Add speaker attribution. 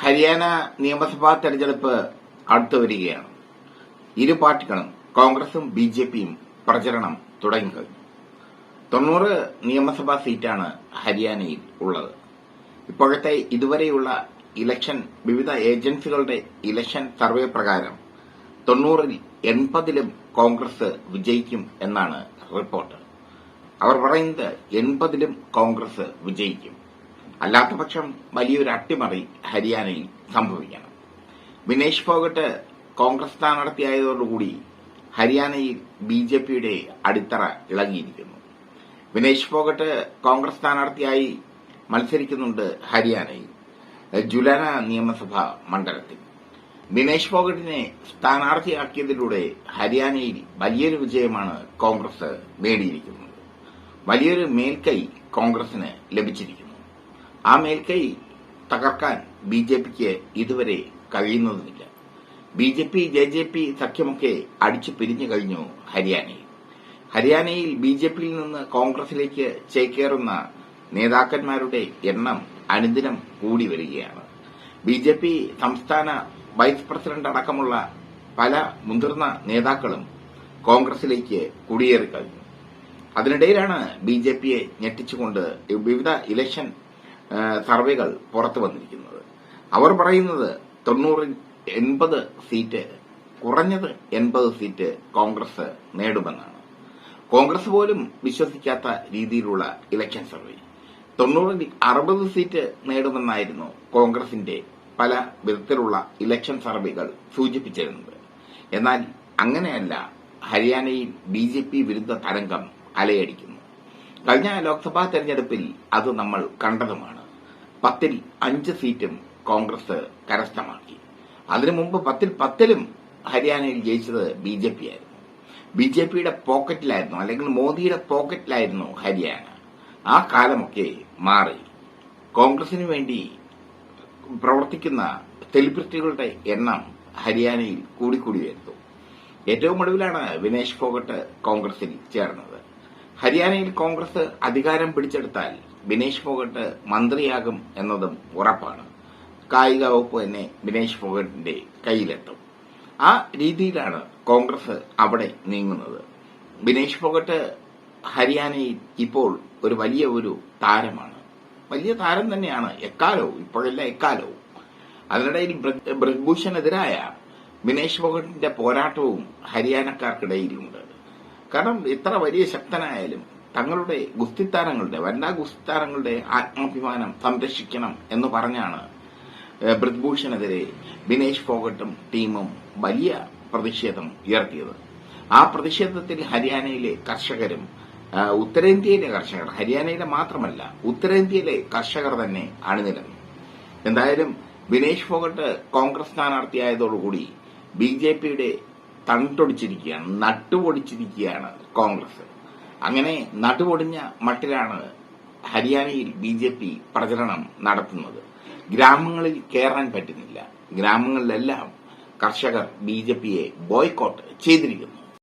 Speaker 1: ഹരിയാന നിയമസഭാ തെരഞ്ഞെടുപ്പ് അടുത്തു വരികയാണ്. ഇരു പാർട്ടികളും കോൺഗ്രസും ബി ജെ പിയും പ്രചരണം തുടങ്ങിക്കഴിഞ്ഞു തൊണ്ണൂറ് നിയമസഭാ സീറ്റാണ് ഹരിയാനയിൽ ഉള്ളത്. ഇപ്പോഴത്തെ ഇതുവരെയുള്ള ഇലക്ഷൻ വിവിധ ഏജൻസികളുടെ ഇലക്ഷൻ സർവേ പ്രകാരം തൊണ്ണൂറിൽ എൺപതിലും കോൺഗ്രസ് വിജയിക്കും എന്നാണ് റിപ്പോർട്ട്. അവർ പറയുന്നത് എൺപതിലും കോൺഗ്രസ് വിജയിക്കും. അല്ലാത്തപക്ഷം വലിയൊരു അട്ടിമറി ഹരിയാനയിൽ സംഭവിക്കണം. വിനേഷ് ഫോഗട്ട് കോൺഗ്രസ് സ്ഥാനാർത്ഥിയായതോടുകൂടി ഹരിയാനയിൽ ബി ജെ പിയുടെ അടിത്തറ ഇളങ്ങിയിരിക്കുന്നു വിനേഷ് ഫോഗട്ട് കോൺഗ്രസ് സ്ഥാനാർത്ഥിയായി മത്സരിക്കുന്നുണ്ട് ഹരിയാനയിൽ ജുലാന നിയമസഭാ മണ്ഡലത്തിൽ. വിനേഷ് ഫോഗട്ടിനെ സ്ഥാനാർത്ഥിയാക്കിയതിലൂടെ ഹരിയാനയിൽ വലിയൊരു വിജയമാണ് കോൺഗ്രസ് നേടിയിരിക്കുന്നത്. വലിയൊരു മേൽക്കൈ കോൺഗ്രസിന് ലഭിച്ചിരിക്കുന്നു. ആ മേൽക്കൈ തകർക്കാൻ ബി ജെ പിക്ക് ഇതുവരെ കഴിയുന്നതുമില്ല. B J P J J P സഖ്യമൊക്കെ അടിച്ചു പിരിഞ്ഞു കഴിഞ്ഞു ഹരിയാനയിൽ. ഹരിയാനയിൽ ബി ജെ പിയിൽ നിന്ന് കോൺഗ്രസിലേക്ക് ചേക്കേറുന്ന നേതാക്കന്മാരുടെ എണ്ണം അനുദിനം കൂടി വരികയാണ്. ബി ജെ പി സംസ്ഥാന വൈസ് പ്രസിഡന്റ് അടക്കമുള്ള പല മുതിർന്ന നേതാക്കളും കോൺഗ്രസിലേക്ക് കുടിയേറിക്കഴിഞ്ഞു അതിനിടയിലാണ് ബി ജെ പിയെ ഞെട്ടിച്ചുകൊണ്ട് വിവിധ ഇലക്ഷൻ സർവേകൾ പുറത്തു വന്നിരിക്കുന്നത്. അവർ പറയുന്നത് തൊണ്ണൂറിൽ എൺപത് സീറ്റ് കുറഞ്ഞത് എൺപത് സീറ്റ് കോൺഗ്രസ് നേടുമെന്നാണ്. കോൺഗ്രസ് പോലും വിശ്വസിക്കാത്ത രീതിയിലുള്ള ഇലക്ഷൻ സർവേ. തൊണ്ണൂറിൽ അറുപത് സീറ്റ് നേടുമെന്നായിരുന്നു കോൺഗ്രസിന്റെ പല വിധത്തിലുള്ള ഇലക്ഷൻ സർവേകൾ സൂചിപ്പിച്ചിരുന്നത്. എന്നാൽ അങ്ങനെയല്ല ഹരിയാനയിൽ ബി ജെ പി വിരുദ്ധ തരംഗം അലയടിക്കുന്നു. കഴിഞ്ഞ ലോക്സഭാ തെരഞ്ഞെടുപ്പിൽ അത് നമ്മൾ കണ്ടതുമാണ്. പത്തിൽ അഞ്ച് സീറ്റും കോൺഗ്രസ് കരസ്ഥമാക്കി. അതിനു മുമ്പ് പത്തിൽ പത്തിലും ഹരിയാനയിൽ ജയിച്ചത് ബി ജെ പി ആയിരുന്നു. ബി ജെ പിയുടെ പോക്കറ്റിലായിരുന്നു അല്ലെങ്കിൽ മോദിയുടെ പോക്കറ്റിലായിരുന്നു ഹരിയാന. ആ കാലമൊക്കെ മാറി. കോൺഗ്രസിന് വേണ്ടി പ്രവർത്തിക്കുന്ന സെലിബ്രിറ്റികളുടെ എണ്ണം ഹരിയാനയിൽ കൂടിക്കൂടി വരുന്നു. ഏറ്റവും ഒടുവിലാണ് വിനേഷ് ഫോഗട്ട് കോൺഗ്രസിൽ ചേർന്നത്. ഹരിയാനയിൽ കോൺഗ്രസ് അധികാരം പിടിച്ചെടുത്താൽ ബിനേഷ് ഫോഗട്ട് മന്ത്രിയാകും എന്നതും ഉറപ്പാണ്. കായിക വകുപ്പ് തന്നെ ബിനേഷ് ഫോഗട്ടിന്റെ കയ്യിലെത്തും. ആ രീതിയിലാണ് കോൺഗ്രസ് അവിടെ നീങ്ങുന്നത്. ബിനേഷ് ഫോഗട്ട് ഹരിയാനയിൽ ഇപ്പോൾ ഒരു വലിയ ഒരു താരമാണ്. വലിയ താരം തന്നെയാണ് എക്കാലവും ഇപ്പോഴല്ല എക്കാലവും. അതിനിടയിൽ ബ്ര- ബിനേഷ് ഫോഗട്ടിന്റെ പോരാട്ടവും ഹരിയാനക്കാർക്കിടയിലുണ്ട്. കാരണം ഇത്ര വലിയ ശക്തനായാലും തങ്ങളുടെ ഗുസ്തിത്താരങ്ങളുടെ വനിതാ ഗുസ്തിത്താരങ്ങളുടെ ആത്മാഭിമാനം സംരക്ഷിക്കണം എന്ന് പറഞ്ഞാണ് ഏഹ്, ബിനേഷ് ഫോഗട്ടും ടീമും വലിയ പ്രതിഷേധം ഉയർത്തിയത്. ആ പ്രതിഷേധത്തിൽ ഹരിയാനയിലെ കർഷകരും ഉത്തരേന്ത്യയിലെ കർഷകർ ഹരിയാനയിലെ മാത്രമല്ല ഉത്തരേന്ത്യയിലെ കർഷകർ തന്നെ അണിനിരന്നു. എന്തായാലും വിനേഷ് ഫോഗട്ട് കോൺഗ്രസ് സ്ഥാനാർത്ഥിയായതോടുകൂടി ബി ജെ പിയുടെ തണ്ടൊടിച്ചിരിക്കുകയാണ് നട്ടുപൊടിച്ചിരിക്കുകയാണ് കോൺഗ്രസ്. അങ്ങനെ നട്ടുപൊടിഞ്ഞ മട്ടിലാണ് ഹരിയാനയിൽ ബി ജെ പി പ്രചരണം നടത്തുന്നത്. ഗ്രാമങ്ങളിൽ കയറാൻ പറ്റുന്നില്ല. ഗ്രാമങ്ങളിലെല്ലാം കർഷകർ ബി ജെ പിയെ ബോയ്ക്കോട്ട് ചെയ്തിരിക്കുന്നു.